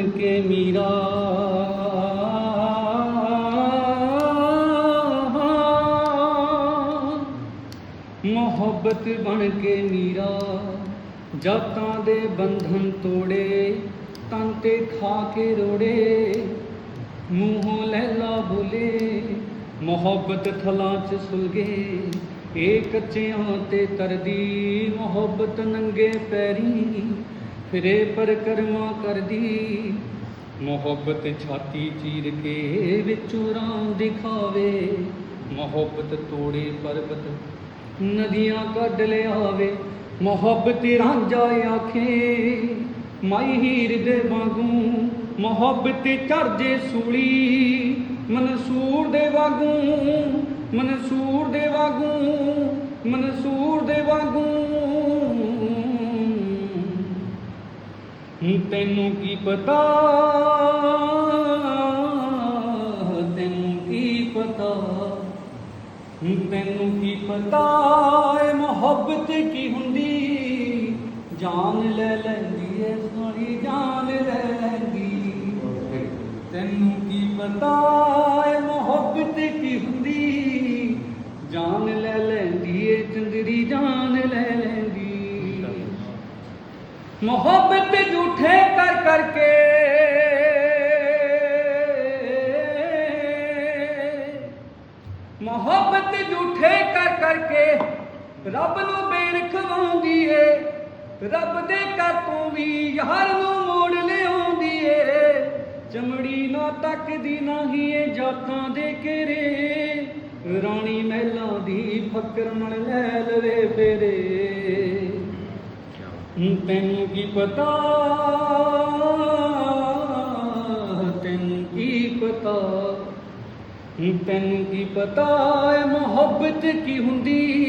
ਕੇ ਮੀਰਾ। ਮੁਹੱਬਤ ਬਣ ਕੇ ਮੀਰਾ, ਜਾਤਾਂ ਦੇ ਬੰਧਨ ਤੋੜੇ, ਤਨ ਤੇ ਖਾ ਕੇ ਰੋੜੇ, ਮੂੰਹੋਂ ਲਹਿਲਾ ਬੋਲੇ, ਮੁਹੱਬਤ ਥਲਾਂ ਚ ਸੁਲਗੇ, ਏ ਕੱਚਿਆਂ ਤੇ ਤਰਦੀ, ਮੁਹੱਬਤ ਨੰਗੇ ਪੈਰੀ ਫਿਰੇ ਪਰਕਰਮਾ ਕਰਦੀ। ਮੁਹੱਬਤ ਛਾਤੀ ਚੀਰ ਕੇ ਵਿੱਚੋਂ ਰਾਮ ਦਿਖਾਵੇ। ਮੁਹੱਬਤ ਤੋੜੇ ਪਰਬਤ ਨਦੀਆਂ ਕੱਢ ਲਿਆਵੇ। ਮੁਹੱਬਤ ਰਾਂਝਾ ਆਖੇ, ਮਾਈ ਹੀਰ ਦੇ ਵਾਂਗੂ ਮੁਹੱਬਤ ਚੜ੍ਹਜੇ ਸੂਲੀ। ਮਨਸੂਰ ਦੇ ਵਾਂਗੂ, ਮਨਸੂਰ ਦੇ ਵਾਂਗੂ, ਮਨਸੂਰ ਦੇ ਵਾਂਗੂ ਤੈਨੂੰ ਕੀ ਪਤਾ? ਤੈਨੂੰ ਕੀ ਪਤਾ? ਤੈਨੂੰ ਕੀ ਪਤਾ? ਏ ਮੁਹੱਬਤ ਕੀ ਹੁੰਦੀ? ਜਾਨ ਲੈ ਲੈਂਦੀ ਏ, ਸੋਹਣੀ ਜਾਨ ਲੈ ਲੈਂਦੀ। ਤੈਨੂੰ ਕੀ ਪਤਾ? ਏ ਮੁਹੱਬਤ ਕੀ ਹੁੰਦੀ? ਜਾਨ ਲੈ ਲੈਂਦੀ ਏ, ਚੰਦਰੀ ਜਾਨ ਲੈ ਲੈਂਦੀ। ਮੁਹੱਬਤ ਮੁਹੱਬਤ ਝੂਠੇ ਕਰ ਕਰਕੇ ਰੱਬ ਨੂੰ ਬੇਨ ਏ। ਰੱਬ ਦੇ ਘਰ ਤੋਂ ਵੀ ਯਾਰ ਨੂੰ ਮੋੜ ਲਿਆਉਂਦੀ ਏ। ਚਮੜੀ ਨਾ ਤੱਕਦੀ ਨਹੀਂ ਏ ਜਾਤਾਂ ਦੇ ਘੇਰੇ। ਰਾਣੀ ਮਹਿਲਾਂ ਦੀ ਫਕਰ ਮਣ ਲੈ ਲਵੇ ਫੇਰੇ। ਤੈਨੂੰ ਕੀ ਪਤਾ ਤੈਨੂੰ ਕੀ ਪਤਾ ਏ ਮੁਹੱਬਤ ਕੀ ਹੁੰਦੀ?